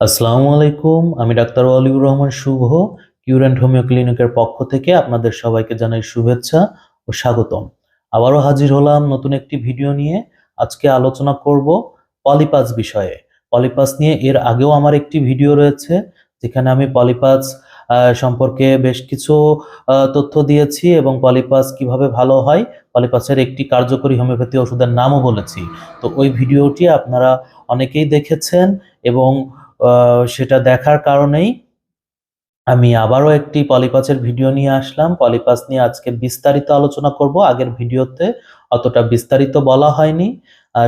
আসসালামু আলাইকুম, আমি doctor Waliur Rahman Shubho cure and homeo ক্লিনিকের পক্ষ থেকে আপনাদের সবাইকে জানাই শুভেচ্ছা ও স্বাগতম। আবারও হাজির হলাম নতুন একটি ভিডিও নিয়ে। আজকে আলোচনা করব পলিপাস বিষয়ে। পলিপাস নিয়ে এর আগেও আমার একটি ভিডিও রয়েছে, যেখানে আমি পলিপাস সম্পর্কে বেশ কিছু তথ্য দিয়েছি এবং পলিপাস কীভাবে ভালো হয়, পলিপাসের একটি কার্যকরী হোমিওপ্যাথি ওষুধের নামও বলেছি। তো ওই ভিডিওটি আপনারা অনেকেই দেখেছেন এবং সেটা দেখার কারণেই আমি আবারও একটি পলিপাসের ভিডিও নিয়ে আসলাম। পলিপাস নিয়ে আজকে বিস্তারিত আলোচনা করব। আগের ভিডিওতে অতটা বিস্তারিত বলা হয়নি।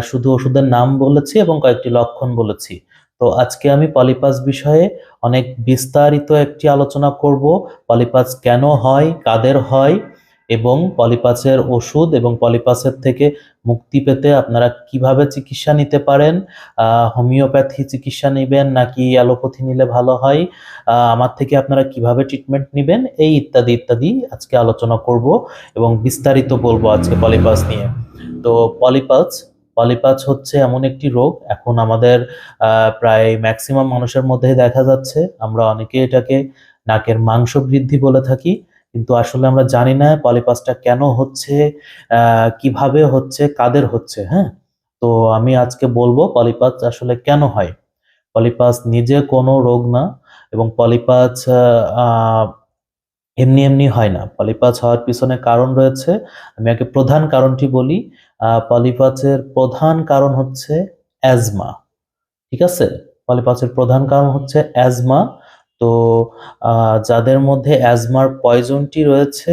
শুধু ওষুধের নাম বলেছি এবং কয়েকটি লক্ষণ বলেছি। তো আজকে আমি পলিপাস বিষয়ে অনেক বিস্তারিত একটি আলোচনা করব। পলিপাস কেন হয়? কাদের হয়? এবং পলিপাসের ওষুধ এবং পলিপাসের থেকে মুক্তি পেতে আপনারা কীভাবে চিকিৎসা নিতে পারেন? হোমিওপ্যাথি চিকিৎসা নেবেন নাকি অ্যালোপ্যাথি নিলে ভালো হয়? আমার থেকে আপনারা কীভাবে ট্রিটমেন্ট নেবেন? এই ইত্যাদি ইত্যাদি আজকে আলোচনা করব এবং বিস্তারিত বলব আজকে পলিপাস নিয়ে। তো পলিপাস পলিপাস হচ্ছে এমন একটি রোগ, এখন আমাদের প্রায় ম্যাক্সিমাম মানুষের মধ্যেই দেখা যাচ্ছে। আমরা অনেকে এটাকে নাকের মাংস বৃদ্ধি বলে থাকি। কিন্তু আসলে আমরা জানি না পলিপাসটা কেন হচ্ছে কীভাবে হচ্ছে, কাদের হচ্ছে হ্যাঁ? তো আমি আজকে বলব পলিপাস আসলে কেন হয়? পলিপাস নিজে কোনো রোগ না এবং পলিপাস এমনি এমনি হয় না। পলিপাস হওয়ার পিছনে কারণ রয়েছে। আমি আগে প্রধান কারণটি বলি। পলিপাসের প্রধান কারণ হচ্ছে অ্যাজমা, ঠিক আছে? পলিপাসের প্রধান কারণ হচ্ছে অ্যাজমা তো যাদের মধ্যে অ্যাজমার পয়জনটি রয়েছে,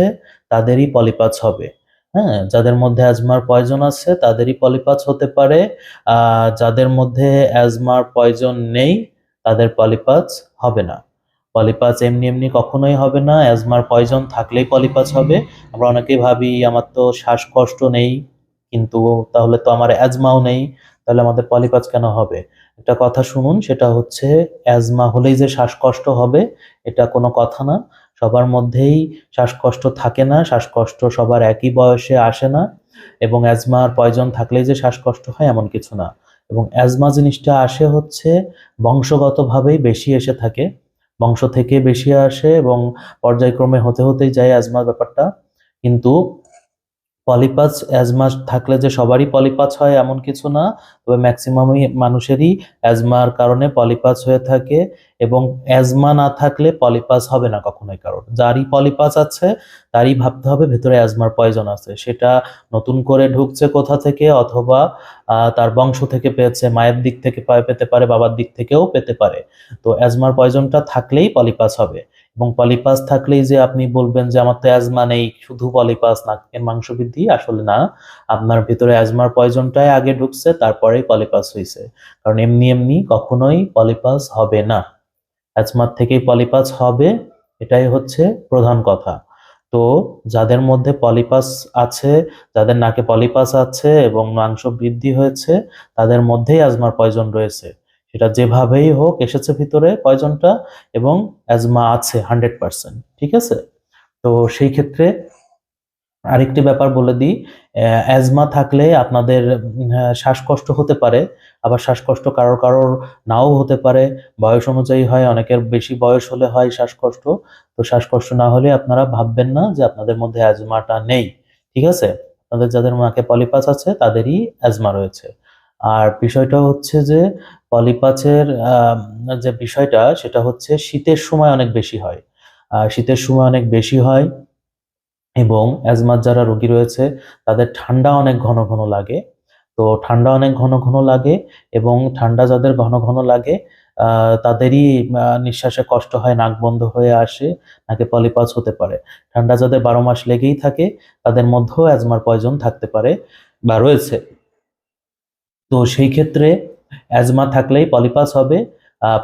তাদেরই পলিপাস হবে। হ্যাঁ যাদের মধ্যে অ্যাজমার পয়জন আছে, তাদেরই পলিপাস হতে পারে। যাদের মধ্যে অ্যাজমার পয়জন নেই, তাদের পলিপাস হবে না। পলিপাস এমনি এমনি কখনোই হবে না অ্যাজমার পয়জন থাকলেই পলিপাস হবে। আমরা অনেকেই ভাবি, আমার তো শ্বাসকষ্ট নেই, কিন্তু তাহলে তো আমার অ্যাজমাও নেই, তাহলে আমাদের পলিপাস কেন হবে? একটা কথা শুনুন, সেটা হচ্ছে অ্যাজমা হলেই যে শ্বাসকষ্ট হবে, এটা কোনো কথা না। সবার মধ্যেই শ্বাসকষ্ট থাকে না, শ্বাসকষ্ট সবার একই বয়সে আসে না এবং অ্যাজমার প্রয়োজন থাকলেই যে শ্বাসকষ্ট হয় এমন কিছু না। এবং অ্যাজমা জিনিসটা আসে হচ্ছে বংশগতভাবেই বেশি এসে থাকে, বংশ থেকে বেশি আসে এবং পর্যায়ক্রমে হতে হতেই যায় অ্যাজমার ব্যাপারটা। কিন্তু পলিপাস অ্যাজমা থাকলে যে সবারই পলিপাস হয় এমন কিছু না, তবে ম্যাক্সিমামই মানুষেরই অ্যাজমার কারণে পলিপাস হয়ে থাকে এবং অ্যাজমা না থাকলে পলিপাস হবে না কখনোই কারণ। যারই পলিপাস আছে, তারই ভাবতে হবে ভেতরে অ্যাজমার পয়জন আছে। সেটা নতুন করে ঢুকছে কোথা থেকে অথবা তার বংশ থেকে পেয়েছে, মায়ের দিক থেকে পেতে পারে, বাবার দিক থেকেও পেতে পারে। তো অ্যাজমার পয়জনটা থাকলেই পলিপাস হবে। এবং পলিপাস থাকলেই যে আপনি বলবেন যে আমার তো অ্যাজমা নেই, শুধু পলিপাস নাকের মাংস বৃদ্ধি আসলে না। আপনার ভিতরে অ্যাজমার পয়জনটাই আগে ঢুকছে, তারপরেই পলিপাস হয়েছে কারণ এমনি এমনি কখনোই পলিপাস হবে না। অ্যাজমার থেকেই পলিপাস হবে, এটাই হচ্ছে প্রধান কথা। তো যাদের মধ্যে পলিপাস আছে, যাদের নাকে পলিপাস আছে এবং মাংস বৃদ্ধি হয়েছে, তাদের মধ্যেই অ্যাজমার পয়জন রয়েছে। সেটা যেভাবেই হোক এসেছে ভিতরে কয়জনটা? এবং অ্যাজমা আছে হান্ড্রেড পার্সেন্ট, ঠিক আছে? তো সেই ক্ষেত্রে আরেকটি ব্যাপার বলে দিই অ্যাজমা থাকলে আপনাদের শ্বাসকষ্ট হতে পারে, আবার শ্বাসকষ্ট কারোর কারোর নাও হতে পারে, বয়স অনুযায়ী হয়, অনেকের বেশি বয়স হলে হয় শ্বাসকষ্ট, তো শ্বাসকষ্ট না হলে আপনারা ভাববেন না যে আপনাদের মধ্যে অ্যাজমাটা নেই, ঠিক আছে? আপনাদের যাদের মাকে পলিপাস আছে, তাদেরই অ্যাজমা রয়েছে। আর বিষয়টা হচ্ছে যে পলিপাচের যে বিষয়টা সেটা হচ্ছে শীতের সময় অনেক বেশি হয়। শীতের সময় অনেক বেশি হয় এবং অ্যাজমার যারা রোগী রয়েছে তাদের ঠান্ডা অনেক ঘন ঘন লাগে। তো ঠান্ডা অনেক ঘন ঘন লাগে এবং ঠান্ডা যাদের ঘন ঘন লাগে তাদেরই নিঃশ্বাসে কষ্ট হয়, নাক বন্ধ হয়ে আসে, নাকে পলিপাস হতে পারে। ঠান্ডা যাদের বারো মাস লেগেই থাকে তাদের মধ্যেও অ্যাজমার পয়জন থাকতে পারে বা রয়েছে। তো সেই ক্ষেত্রে অ্যাজমা থাকলেই পলিপাস হবে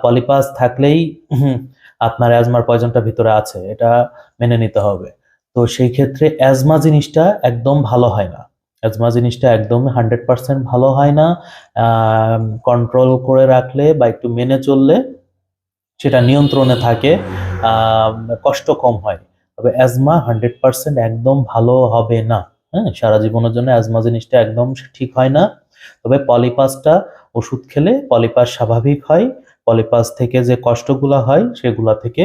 পলিপাস থাকলেই আপনার অ্যাজমার পয়জনটা ভিতরে আছে, এটা মেনে নিতে হবে। তো সেই ক্ষেত্রে অ্যাজমা জিনিসটা একদম ভালো হয় না। অ্যাজমা জিনিসটা একদম হান্ড্রেড পার্সেন্ট ভালো হয় না। কন্ট্রোল করে রাখলে বা একটু মেনে চললে সেটা নিয়ন্ত্রণে থাকে কষ্ট কম হয়। তবে অ্যাজমা হান্ড্রেড পার্সেন্ট একদম ভালো হবে না। হ্যাঁ সারা জীবনের জন্য অ্যাজমা জিনিসটা একদম ঠিক হয় না। তবে পলিপাসটা ওষুধ খেলে পলিপাস স্বাভাবিক হয়, পলিপাস থেকে যে কষ্টগুলা হয় সেগুলা থেকে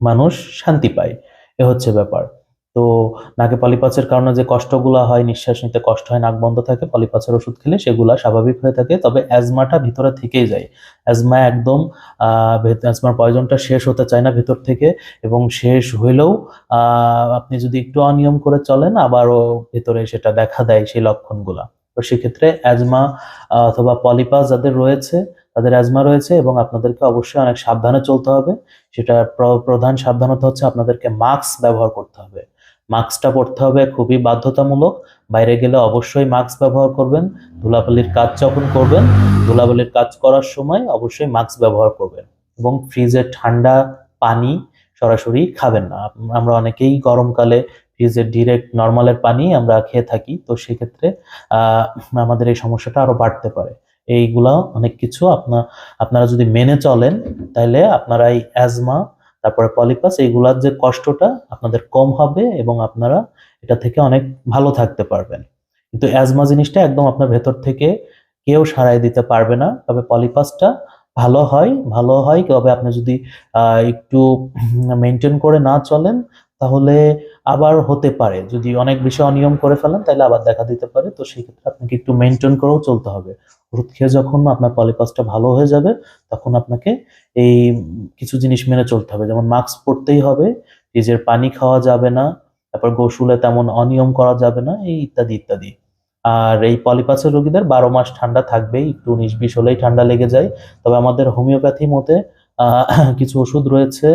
মানুষ শান্তি পায়। এ হচ্ছে ব্যাপার। তো নাকে পলিপাসের কারণে যে কষ্টগুলা হয়, নিঃশ্বাস নিতে কষ্ট হয়, নাক বন্ধ থাকে, পলিপাসের ওষুধ খেলে সেগুলা স্বাভাবিক হয়ে থাকে। তবে অ্যাজমাটা ভিতরে থেকেই যায়। অ্যাজমা একদম অ্যাজমার পয়জনটা শেষ হতে চায় না ভিতর থেকে এবং শেষ হইলেও আপনি যদি একটু অনিয়ম করে চলেন, আবারও ভিতরে সেটা দেখা দেয় সেই লক্ষণগুলা। তো সেক্ষেত্রে অ্যাজমা অথবা পলিপাস যাদের রয়েছে, তাদের অ্যাজমা রয়েছে এবং আপনাদেরকে অবশ্যই অনেক সাবধানে চলতে হবে। সেটা প্র- প্রধান সাবধানতা হচ্ছে আপনাদেরকে মাস্ক ব্যবহার করতে হবে। মাস্কটা পরতে হবে খুবই বাধ্যতামূলক। বাইরে গেলে অবশ্যই মাস্ক ব্যবহার করবেন। ধুলাবালির কাজ যখন করবেন, ধুলাবালির কাজ করার সময় অবশ্যই মাস্ক ব্যবহার করবেন এবং ফ্রিজে ঠান্ডা পানি সরাসরি খাবেন না। আমরা অনেকেই গরমকালে ফ্রিজের ডিরেক্ট নর্মালের পানি আমরা খেয়ে থাকি, তো সেক্ষেত্রে আমাদের এই সমস্যাটা আরও বাড়তে পারে। এইগুলা অনেক কিছু আপনা, আপনারা যদি মেনে চলেন তাহলে আপনারা এই অ্যাজমা তারপরে পলিপাস এইগুলার যে কষ্টটা আপনাদের কম হবে এবং আপনারা এটা থেকে অনেক ভালো থাকতে পারবেন। কিন্তু অ্যাজমা জিনিসটা একদম আপনার ভেতর থেকে কেউ সারাই দিতে পারবে না, তবে পলিপাসটা ভালো হয় ভালো হয়। তবে আপনি যদি একটু মেনটেন করে না চলেন, তাহলে আবার হতে পারে। যদি অনেক বেশি অনিয়ম করে ফেলেন, তাহলে আবার দেখা দিতে পারে। তো সেই ক্ষেত্রে আপনাকে একটু মেনটেন করেও চলতে হবে। ওষুধ খেয়ে যখন আপনার পলিপাসটা ভালো হয়ে যাবে, তখন আপনাকে এই কিছু জিনিস মেনে চলতে হবে। যেমন মাস্ক পরতেই হবে নিজের পানি খাওয়া যাবে না, তারপর গোসলে তেমন অনিয়ম করা যাবে না, এই ইত্যাদি ইত্যাদি। আর এই পলিপাসের রোগীদের বারো মাস ঠান্ডা থাকবেই, একটু উনিশ বিশ হলেই ঠান্ডা লেগে যায়। তবে আমাদের হোমিওপ্যাথি মতে কিছু ওষুধ রয়েছে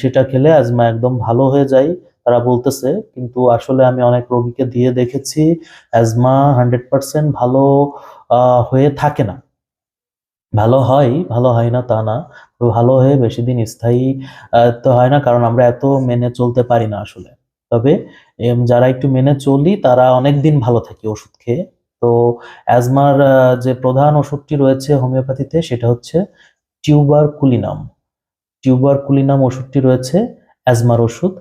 সেটা খেলে অ্যাজমা একদম ভালো হয়ে যায়, তারা বলতেছে। কিন্তু আসলে আমি অনেক রোগীকে দিয়ে দেখেছি অ্যাজমা হান্ড্রেড পার্সেন্ট ভালো হয়ে থাকে না। ভালো হয় ভালো হয় না তা না। ভালো হয়ে বেশি দিন স্থায়ী তো হয় না, কারণ আমরা এত মেনে চলতে পারি না আসলে। তবে যারা একটু মেনে চলি, তারা অনেক দিন ভালো থাকে ওষুধ খেয়ে। তো অ্যাজমার যে প্রধান ওষুধটি রয়েছে হোমিওপ্যাথিতে, সেটা হচ্ছে টিউবার কুলিনাম টিউবার কুলিনাম ওষুধটি রয়েছে অ্যাজমার ওষুধ।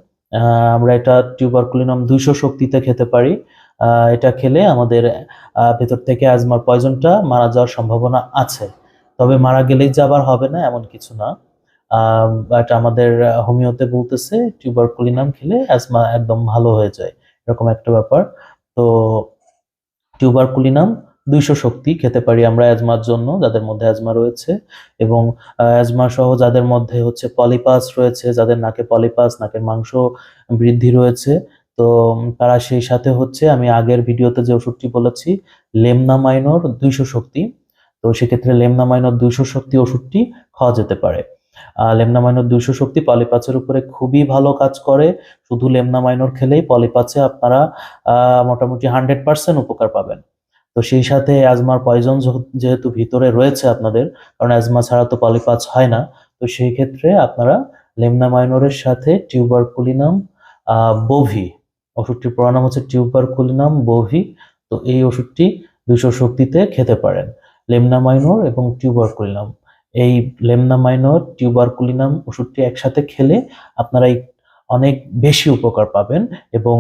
আমরা এটা টিউবার কুলিনাম দুইশো শক্তিতে খেতে পারি। এটা খেলে আমাদের ভেতর থেকে অ্যাজমার পয়জনটা মারা যাওয়ার সম্ভাবনা আছে। তবে মারা গেলেই যে আবার হবে না, এমন কিছু না। বাট আমাদের হোমিওতে বলতেছে টিউবার কুলিনাম খেলে অ্যাজমা একদম ভালো হয়ে যায়, এরকম একটা ব্যাপার। তো টিউবার কুলিনাম দুইশো শক্তি খেতে পারি আমরা অ্যাজমার জন্য, যাদের মধ্যে অ্যাজমা রয়েছে, এবং অ্যাজমা সহ যাদের মধ্যে হচ্ছে পলিপাস রয়েছে, যাদের নাকে পলিপাস নাকের মাংস বৃদ্ধি রয়েছে, তো তারা সেই সাথে হচ্ছে আমি আগের ভিডিওতে যে ওষুধটি বলেছি লেমনা মাইনর দুইশো শক্তি, তো সেক্ষেত্রে লেমনা মাইনর দুইশো শক্তি ওষুধটি খাওয়া যেতে পারে। লেমনা মাইনর দুইশো শক্তি পলিপাচের উপরে খুবই ভালো কাজ করে। শুধু লেমনা মাইনর খেলেই পলিপাচে আপনারা মোটামুটি হান্ড্রেড পার্সেন্ট উপকার পাবেন। তো সেই সাথে অ্যাজমার পয়জন যেহেতু ভিতরে রয়েছে আপনাদের, কারণ অ্যাজমা ছাড়া তো পলিপাচ হয় না, তো সেই ক্ষেত্রে আপনারা লেমনা মাইনরের সাথে টিউবার কুলিনাম বোভি, ওষুধটির পুরো নাম হচ্ছে টিউবার কুলিনাম বোভি, তো এই ওষুধটি দুশো শক্তিতে খেতে পারেন। লেমনা মাইনর এবং টিউবার কুলিনাম এই লেমনা টিউবারকুলিনাম টিউবার কুলিনাম ওষুধটি একসাথে খেলে আপনারা এই অনেক বেশি উপকার পাবেন এবং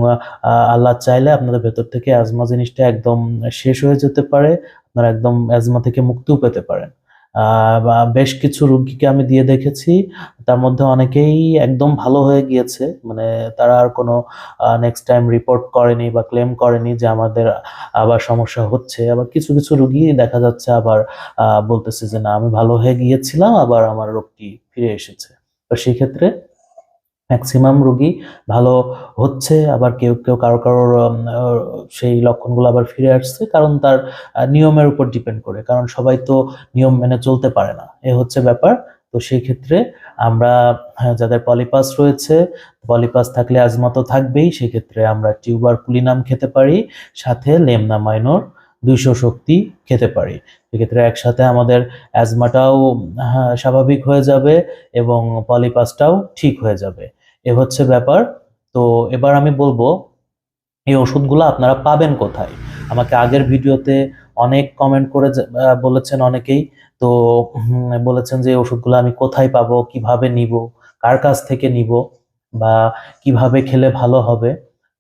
আল্লাহ চাইলে আপনাদের ভেতর থেকে অ্যাজমা জিনিসটা একদম শেষ হয়ে যেতে পারে, আপনারা একদম অ্যাজমা থেকে মুক্তিও পেতে পারেন। বেশ কিছু রুগীকে আমি দিয়ে দেখেছি। তার মধ্যে অনেকেই একদম ভালো হয়ে গিয়েছে। মানে তারা আর কোনো নেক্সট টাইম রিপোর্ট করেনি বা ক্লেম করেনি যে আমাদের আবার সমস্যা হচ্ছে। আবার কিছু কিছু রুগী দেখা যাচ্ছে আবার বলতেছে যে, না, আমি ভালো হয়ে গিয়েছিলাম, আবার আমার রোগটি ফিরে এসেছে। তো সেই ক্ষেত্রে ম্যাক্সিমাম রোগী ভালো হচ্ছে আবার কেউ কেউ কারও কারোর সেই লক্ষণগুলো আবার ফিরে আসছে কারণ তার নিয়মের উপর ডিপেন্ড করে। কারণ সবাই তো নিয়ম মেনে চলতে পারে না। এ হচ্ছে ব্যাপার। তো সেই ক্ষেত্রে আমরা হ্যাঁ, যাদের পলিপাস রয়েছে পলিপাস থাকলে আজমা তো থাকবেই সেক্ষেত্রে আমরা টিউবার কুলিনাম খেতে পারি সাথে লেমনা মাইনর দুইশো শক্তি খেতে পারি। সেক্ষেত্রে একসাথে আমাদের অ্যাজমাটাও হ্যাঁ, স্বাভাবিক হয়ে যাবে এবং পলিপাসটাও ঠিক হয়ে যাবে। এ হচ্ছে ব্যাপার। তো এবার আমি বলব এই ওষুধগুলো আপনারা পাবেন কোথায়? আমাকে আগের ভিডিওতে অনেক কমেন্ট করে বলেছেন অনেকেই। তো বলেছেন যে ওষুধগুলো আমি কোথায় পাবো কীভাবে নিব কার কাছ থেকে নিব বা কীভাবে খেলে ভালো হবে।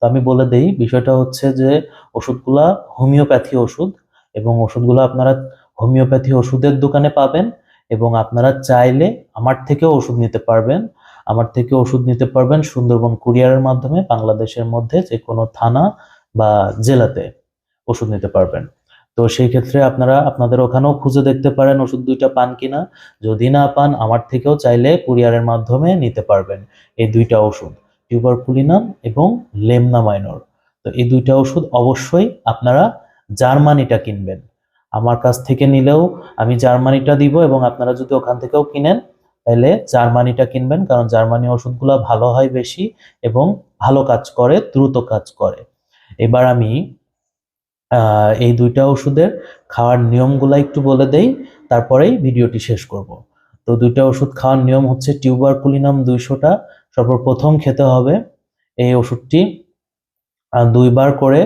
তো আমি বলে দেই, বিষয়টা হচ্ছে যে ওষুধগুলা হোমিওপ্যাথি ওষুধ এবং ওষুধগুলো আপনারা হোমিওপ্যাথি ওষুধের দোকানে পাবেন এবং আপনারা চাইলে আমার থেকেও ওষুধ নিতে পারবেন। আমার থেকে ওষুধ নিতে পারবেন সুন্দরবন কুরিয়ারের মাধ্যমে, বাংলাদেশের মধ্যে যে কোনো থানা বা জেলাতে ওষুধ নিতে পারবেন। তো সেই ক্ষেত্রে আপনারা, আপনাদের ওখানেও খুঁজে দেখতে পারেন ওষুধ দুইটা পান কিনা। যদি না পান, আমার থেকেও চাইলে কুরিয়ারের মাধ্যমে নিতে পারবেন এই দুইটা ওষুধ। টিউবারকুলিনাম এবং লেমনা মাইনর তো এই দুইটা ওষুধ অবশ্যই আপনারা জার্মানিটা কিনবেন। আমার কাছ থেকে নিলেও আমি জার্মানিটা দিব এবং আপনারা যদি ওখান থেকেও কিনেন, তাহলে জার্মানিটা কিনবেন কারণ জার্মানি ওষুধগুলো ভালো হয় বেশি এবং ভালো কাজ করে, দ্রুত কাজ করে। এবার আমি এই দুইটা ওষুধের খাওয়ার নিয়মগুলো একটু বলে দেই, তারপরেই ভিডিওটি শেষ করব। তো দুইটা ওষুধ খাওয়ার নিয়ম হচ্ছে টিউবারকুলিনাম দুইশোটা সর্বপ্রথম খেতে হবে এই ওষুধটি দুইবার করে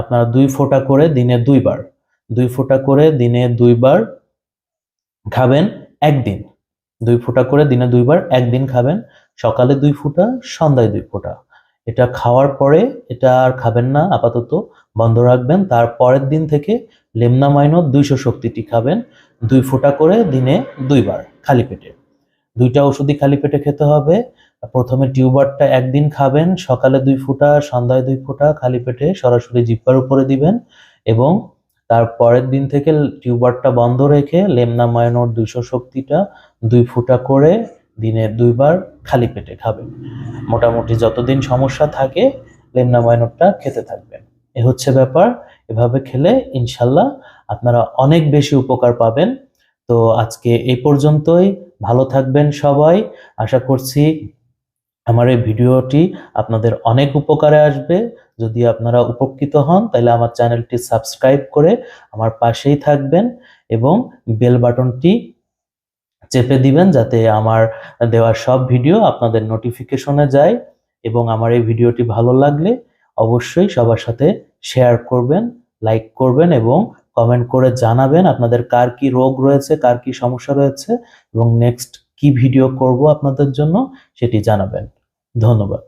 আপনারা দুই ফোঁটা করে দিনে দুইবার, দুই ফোঁটা করে দিনে দুইবার খাবেন একদিন, দুই ফোঁটা করে দিনে দুইবার একদিন খাবেন, সকালে দুই ফোঁটা, সন্ধ্যায় দুই ফোঁটা। এটা খাওয়ার পরে, এটা আর খাবেন না, আপাতত বন্ধ রাখবেন, তার পরের দিন থেকে লেমনামাইনো দুইশো শক্তিটি খাবেন, দুই ফোঁটা করে দিনে দুইবার, খালি পেটে। দুইটা ওষুধই খালি পেটে খেতে হবে। প্রথমে টিউবারটা একদিন খাবেন, সকালে দুই ফুটা, সন্ধ্যায় দুই ফোঁটা খালি পেটে সরাসরি জিব্বার উপরে দিবেন এবং তার পরের দিন থেকে টিউবারটা বন্ধ রেখে লেমনামাইনোর দুইশো শক্তিটা দুই ফুটা করে দিনে দুইবার খালি পেটে খাবেন। মোটামুটি যতদিন সমস্যা থাকে লেমনামাইনোরটা খেতে থাকবেন। এ হচ্ছে ব্যাপার। এভাবে খেলে ইনশাল্লাহ আপনারা অনেক বেশি উপকার পাবেন। তো আজকে এই পর্যন্তই। ভালো থাকবেন সবাই। আশা করছি আমার এই ভিডিওটি আপনাদের অনেক উপকারে আসবে। যদি আপনারা উপকৃত হন, তাহলে আমার চ্যানেলটি সাবস্ক্রাইব করে আমার পাশেই থাকবেন এবং বেল বাটনটি চেপে দিবেন যাতে আমার দেওয়া সব ভিডিও আপনাদের নোটিফিকেশনে যায় এবং আমার এই ভিডিওটি ভালো লাগলে অবশ্যই সবার সাথে শেয়ার করবেন লাইক করবেন এবং কমেন্ট করে জানাবেন আপনাদের কার কি রোগ রয়েছে, কার কি সমস্যা রয়েছে এবং নেক্সট কি ভিডিও করব আপনাদের জন্য সেটি জানাবেন। ধন্যবাদ।